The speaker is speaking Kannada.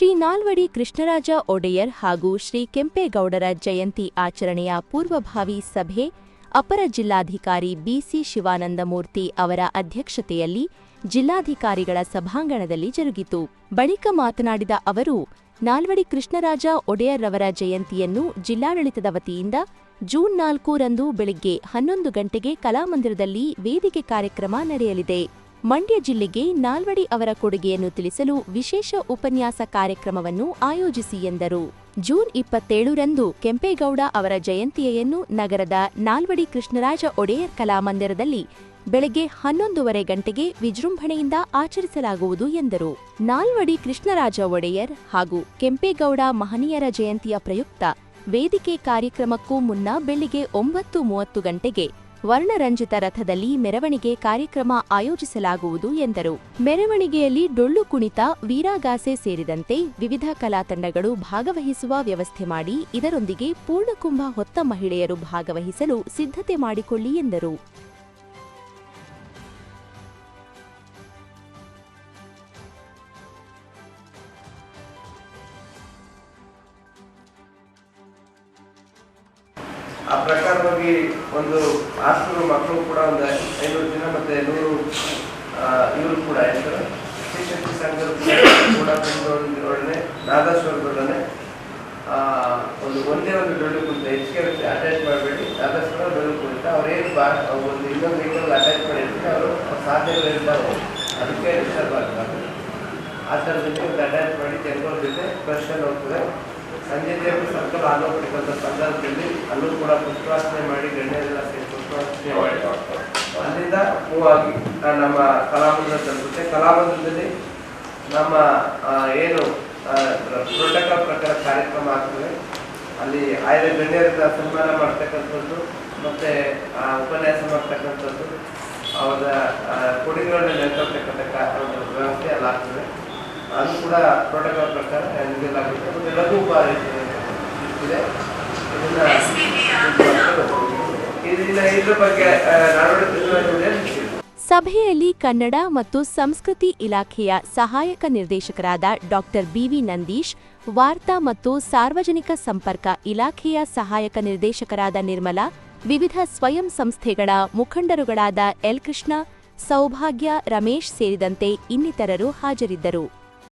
ಶ್ರೀ ನಾಲ್ವಡಿ ಕೃಷ್ಣರಾಜ ಒಡೆಯರ್ ಹಾಗೂ ಶ್ರೀ ಕೆಂಪೇಗೌಡರ ಜಯಂತಿ ಆಚರಣೆಯ ಪೂರ್ವಭಾವಿ ಸಭೆ, ಅಪರ ಜಿಲ್ಲಾಧಿಕಾರಿ ಬಿಸಿ ಶಿವಾನಂದಮೂರ್ತಿ ಅವರ ಅಧ್ಯಕ್ಷತೆಯಲ್ಲಿ ಜಿಲ್ಲಾಧಿಕಾರಿಗಳ ಸಭಾಂಗಣದಲ್ಲಿ ಜರುಗಿತು. ಬಳಿಕ ಮಾತನಾಡಿದ ಅವರು, ನಾಲ್ವಡಿ ಕೃಷ್ಣರಾಜ ಒಡೆಯರ್ ರವರ ಜಯಂತಿಯನ್ನು ಜಿಲ್ಲಾಡಳಿತದ ವತಿಯಿಂದ ಜೂನ್ ನಾಲ್ಕು ರಂದು ಬೆಳಿಗ್ಗೆ ಹನ್ನೊಂದು ಗಂಟೆಗೆ ಕಲಾಮಂದಿರದಲ್ಲಿ ವೇದಿಕೆ ಕಾರ್ಯಕ್ರಮ ನಡೆಯಲಿದೆ. ಮಂಡ್ಯ ಜಿಲ್ಲೆಗೆ ನಾಲ್ವಡಿ ಅವರ ಕೊಡುಗೆಯನ್ನು ತಿಳಿಸಲು ವಿಶೇಷ ಉಪನ್ಯಾಸ ಕಾರ್ಯಕ್ರಮವನ್ನು ಆಯೋಜಿಸಿ ಎಂದರು. ಜೂನ್ ಇಪ್ಪತ್ತೇಳರಂದು ಕೆಂಪೇಗೌಡ ಅವರ ಜಯಂತಿಯನ್ನು ನಗರದ ನಾಲ್ವಡಿ ಕೃಷ್ಣರಾಜ ಒಡೆಯರ್ ಕಲಾಮಂದಿರದಲ್ಲಿ ಬೆಳಗ್ಗೆ ಹನ್ನೊಂದೂವರೆ ಗಂಟೆಗೆ ವಿಜೃಂಭಣೆಯಿಂದ ಆಚರಿಸಲಾಗುವುದು ಎಂದರು. ನಾಲ್ವಡಿ ಕೃಷ್ಣರಾಜ ಒಡೆಯರ್ ಹಾಗೂ ಕೆಂಪೇಗೌಡ ಮಹನೀಯರ ಜಯಂತಿಯ ಪ್ರಯುಕ್ತ ವೇದಿಕೆ ಕಾರ್ಯಕ್ರಮಕ್ಕೂ ಮುನ್ನ ಬೆಳಿಗ್ಗೆ ಒಂಬತ್ತು ಮೂವತ್ತು ಗಂಟೆಗೆ ವರ್ಣರಂಜಿತ ರಥದಲ್ಲಿ ಮೆರವಣಿಗೆ ಕಾರ್ಯಕ್ರಮ ಆಯೋಜಿಸಲಾಗುವುದು ಎಂದರು. ಮೆರವಣಿಗೆಯಲ್ಲಿ ಡೊಳ್ಳು ಕುಣಿತ, ವೀರಾಗಾಸೆ ಸೇರಿದಂತೆ ವಿವಿಧ ಕಲಾ ತಂಡಗಳು ಭಾಗವಹಿಸುವ ವ್ಯವಸ್ಥೆ ಮಾಡಿ, ಇದರೊಂದಿಗೆ ಪೂರ್ಣಕುಂಭ ಹೊತ್ತ ಮಹಿಳೆಯರು ಭಾಗವಹಿಸಲು ಸಿದ್ಧತೆ ಮಾಡಿಕೊಳ್ಳಿ ಎಂದರು. ಆ ಪ್ರಕಾರವಾಗಿ ಒಂದು ಆರ್ನೂರು ಮಕ್ಕಳು ಕೂಡ ಒಂದು ಐನೂರು ಜನ ಮತ್ತೆ ನೂರು ಇವರು ಕೂಡ ಇರ್ತಾರೆ ಶಿಕ್ಷಕಿ ಸಂಘದ ಕೂಡ ಒಂದು ಒಂದೇ ಒಂದು ಡೊಳ್ಳು ಕುಂತ ಹೆಚ್ಚಿಗೆ ಅಟ್ಯಾಚ್ ಮಾಡಬೇಡಿ. ನಾದಶ್ವರ ಡೊಳ್ಳು ಕುಂತ ಅವ್ರೇನು ಬಾ ಒಂದು ಇನ್ನೊಂದು ವೆಹಿಕಲ್ ಅಟ್ಯಾಚ್ ಮಾಡಿರ್ತಾರೆ. ಅವರು ಸಾಧ್ಯಗಳಿರ್ತಾವೆ ಅದಕ್ಕೆ ಆಗ್ತಾರೆ ಆ ಥರದಲ್ಲಿ ಒಂದು ಅಟ್ಯಾಚ್ ಮಾಡಿ ಜನಗಳ ಜೊತೆ ಪ್ರಶ್ನೆ ಹೋಗ್ತದೆ ಸಂಜೆ ಸರ್ಕಲ್ ಸಂದರ್ಭದಲ್ಲಿ ಅಲ್ಲೂ ಕೂಡ ಪುಷ್ಪಾರ್ಚನೆ ಮಾಡಿ ಗಣ್ಯರೆಲ್ಲ ಸೇರಿ ಪುಷ್ಪಾರ್ಚನೆ ಮಾಡಿ. ಅಲ್ಲಿಂದ ಹೂವಾಗಿ ನಮ್ಮ ಕಲಾಮಂದಿರ ತಲುಪುತ್ತೆ ಕಲಾಮಂದಿರದಲ್ಲಿ ನಮ್ಮ ಏನು ಪ್ರೋಟೋಕಾಲ್ ಪ್ರಕಾರ ಕಾರ್ಯಕ್ರಮ ಆಗ್ತದೆ. ಅಲ್ಲಿ ಆಯ್ದ ಗಣ್ಯರಿಂದ ಸನ್ಮಾನ ಮಾಡ್ತಕ್ಕಂಥದ್ದು ಮತ್ತೆ ಆ, ಉಪನ್ಯಾಸ ಮಾಡ್ತಕ್ಕಂಥದ್ದು ಅವರ ಕೊಡುಗೆಗಳನ್ನ ಒಂದು ವ್ಯವಸ್ಥೆ ಎಲ್ಲ ಆಗ್ತದೆ. ಅದು ಕೂಡ ಪ್ರೋಟೋಕಾಲ್ ಪ್ರಕಾರ ನಿಲ್ಲಲಾಗುತ್ತೆ ಲಘು ಉಪಹಾರ ಇದೆ ಬಗ್ಗೆ ಸಭೆಯಲ್ಲಿ ಕನ್ನಡ ಮತ್ತು ಸಂಸ್ಕೃತಿ ಇಲಾಖೆಯ ಸಹಾಯಕ ನಿರ್ದೇಶಕರಾದ ಡಾಕ್ಟರ್ ಬಿವಿ ನಂದೀಶ್ ವಾರ್ತಾ ಮತ್ತು ಸಾರ್ವಜನಿಕ ಸಂಪರ್ಕ ಇಲಾಖೆಯ ಸಹಾಯಕ ನಿರ್ದೇಶಕರಾದ ನಿರ್ಮಲಾ ವಿವಿಧ ಸ್ವಯಂ ಸಂಸ್ಥೆಗಳ ಮುಖಂಡರುಗಳಾದ ಎಲ್ ಕೃಷ್ಣ ಸೌಭಾಗ್ಯ ರಮೇಶ್ ಸೇರಿದಂತೆ ಇನ್ನಿತರರು ಹಾಜರಿದ್ದರು.